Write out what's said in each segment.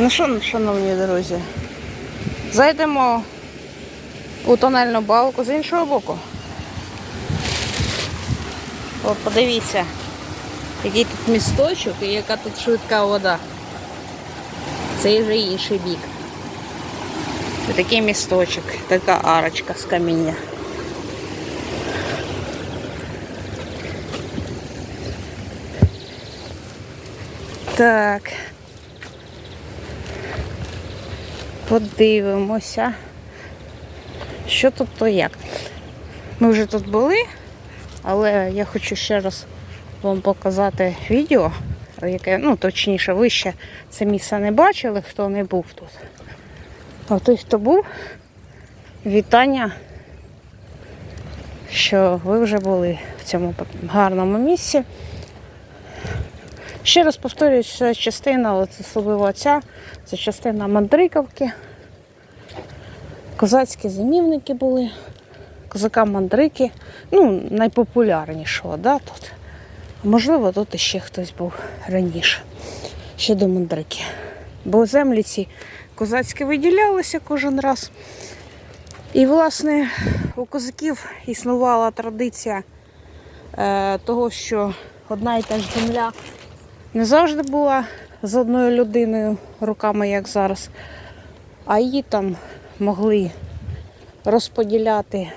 Ну що, шановні друзі, зайдемо у тонельну балку з іншого боку. О, подивіться, який тут місточок і яка тут швидка вода. Це вже інший бік. Ось такий місточок, така арочка з каміння. Так. Подивимося, що тут то як. Ми вже тут були, але я хочу ще раз вам показати відео, яке, ну, точніше, ви ще це місце не бачили, хто не був тут. А той, хто був, вітання, що ви вже були в цьому гарному місці. Ще раз повторюю, що частина, оце особливо ця, це частина Мандриковки. Козацькі зимівники були, козака мандрики, ну, найпопулярнішого, да, тут. Можливо, тут іще хтось був раніше, ще до мандрики. Бо землі ці козацькі виділялися кожен раз. І, власне, у козаків існувала традиція е, того, що одна і та ж земля не завжди була з одною людиною руками, як зараз, а її там могли розподіляти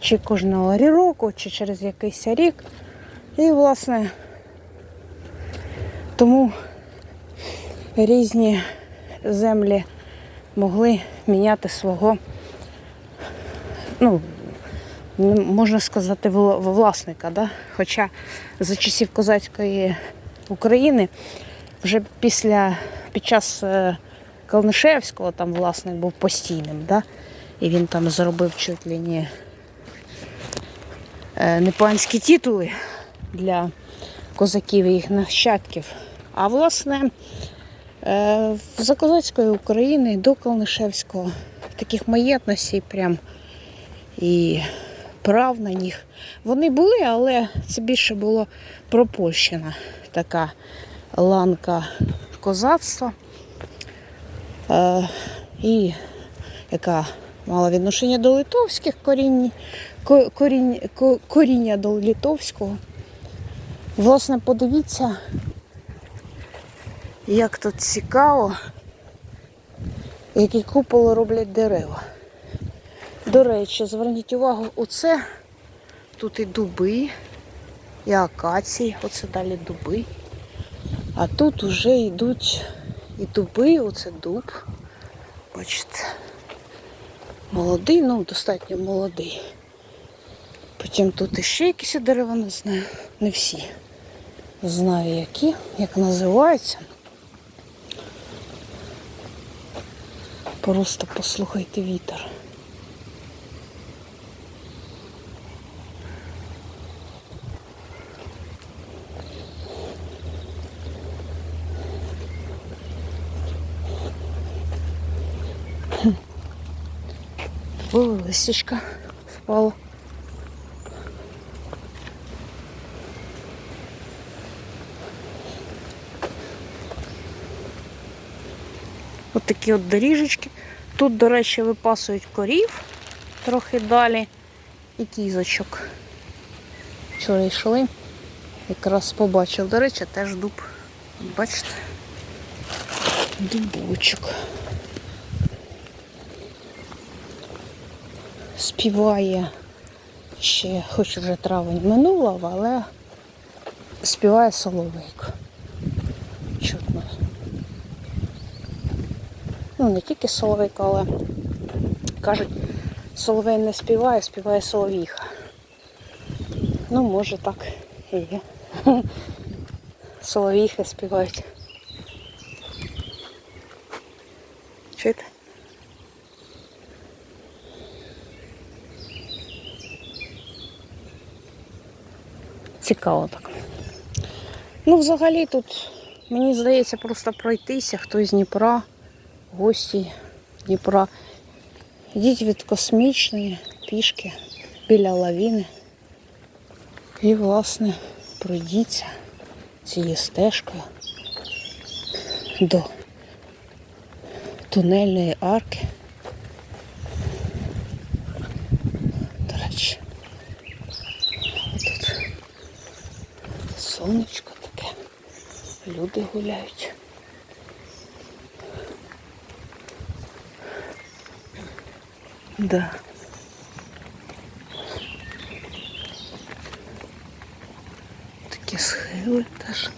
чи кожного року, чи через якийсь рік. І, власне, тому різні землі могли міняти свого, ну, можна сказати, власника. Да? Хоча за часів козацької України вже після під час е, Калнишевського там власник був постійним, да? і він там зробив чуть ли не, е, не панські титули для козаків і їх нащадків. А власне е, за козацької України до Калнишевського таких маєтностей прям і прав на них. Вони були, але це більше було пропольщина така ланка козацтва, е, і яка мала відношення до литовських корінь, корінь, коріння до литовського. Власне, подивіться, як тут цікаво, які куполи роблять дерева. До речі, зверніть увагу, оце тут і дуби, і акації, оце далі дуби. А тут вже йдуть і дуби, оце дуб. Бачите, молодий, ну достатньо молодий. Потім тут іще якісь дерева, не знаю, не всі. Знаю які, як називаються. Просто послухайте вітер. Лисичка впала. От такі от доріжечки. Тут, до речі, випасують корів трохи далі і кізочок. Вчора йшли, якраз побачив. До речі, теж дуб. Бачите? Дубочок. Співає ще, хоч вже травень минулого, але співає соловейко. Чутно. Ну, не тільки соловейко, але кажуть, соловей не співає, співає соловіха. Ну, може так і є. Соловіхи співають. Чуєте? Цікаво так. Ну, взагалі тут, мені здається, просто пройтися, хто з Дніпра, гості Дніпра. Йдіть від космічної пішки біля лавіни. І, власне, пройдіться цією стежкою до тунельної арки. До речі, тут сонечко таке, люди гуляють. Да. Такі схили теж.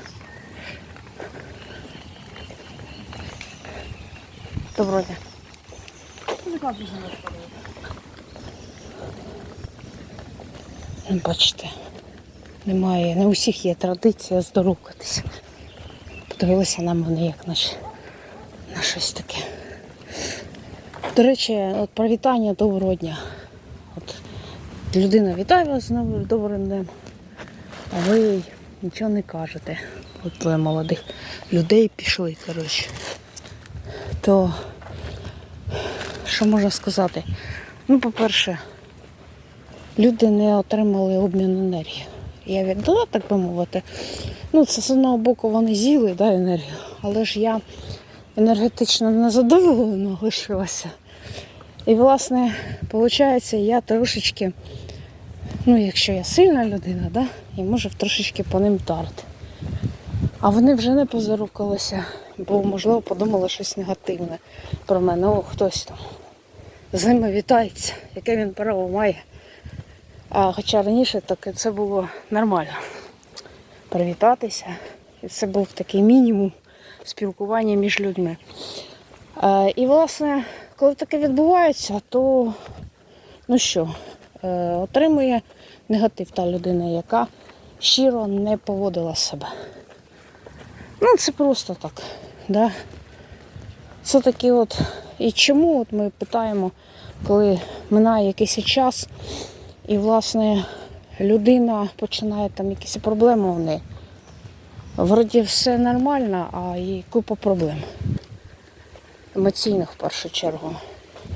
Доброго дня. Бачите, немає, не у всіх є традиція здоровкатися. Подивилися на мене як на, на щось таке. До речі, от привітання доброго дня. От людина вітає вас з добрим днем, а ви нічого не кажете. От двоє молодих людей пішли, коротше. То що можна сказати? Ну, по-перше, люди не отримали обмін енергії. Я віддала, так би мовити. Ну, це з одного боку вони з'їли да, енергію, але ж я енергетично незадоволена лишилася. І, власне, виходить, я трошечки, ну, якщо я сильна людина, да, і можу трошечки по ним вдарити. А вони вже не позарукалися, бо, можливо, подумали щось негативне про мене. О, хтось там з ними вітається, яке він право має. Хоча раніше так це було нормально. Привітатися. І це був такий мінімум спілкування між людьми. І, власне, коли таке відбувається, то ну що, е, отримує негатив та людина, яка щиро не поводила себе. Ну, це просто так. Да? Це такі от. І чому от ми питаємо, коли минає якийсь час, і, власне, людина починає там якісь проблеми в неї. Вроді все нормально, а і купа проблем. Емоційних в першу чергу.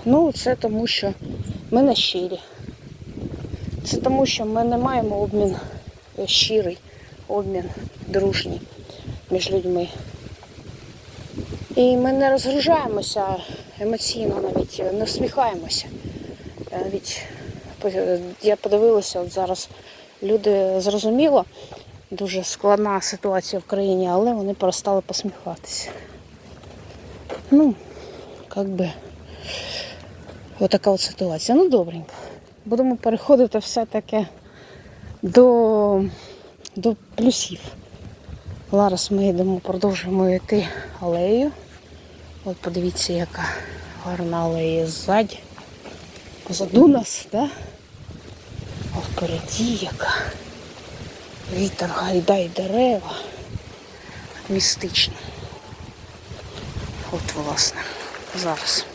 Ну, це тому, що ми не щирі. Це тому, що ми не маємо обмін е, щирий, обмін дружній між людьми. І ми не розгружаємося емоційно навіть, не всміхаємося. Навіть е, я подивилася, от зараз люди зрозуміло, дуже складна ситуація в країні, але вони перестали посміхатися. Ну, як би, отака от ситуація. Ну, добренько. Будемо переходити все-таки до, до плюсів. Зараз ми йдемо, продовжуємо йти алею. От подивіться, яка гарна алея ззаді. Позаду нас, да? А впереді яка. Вітер гайдай дерева. Містично. От, власне, зараз.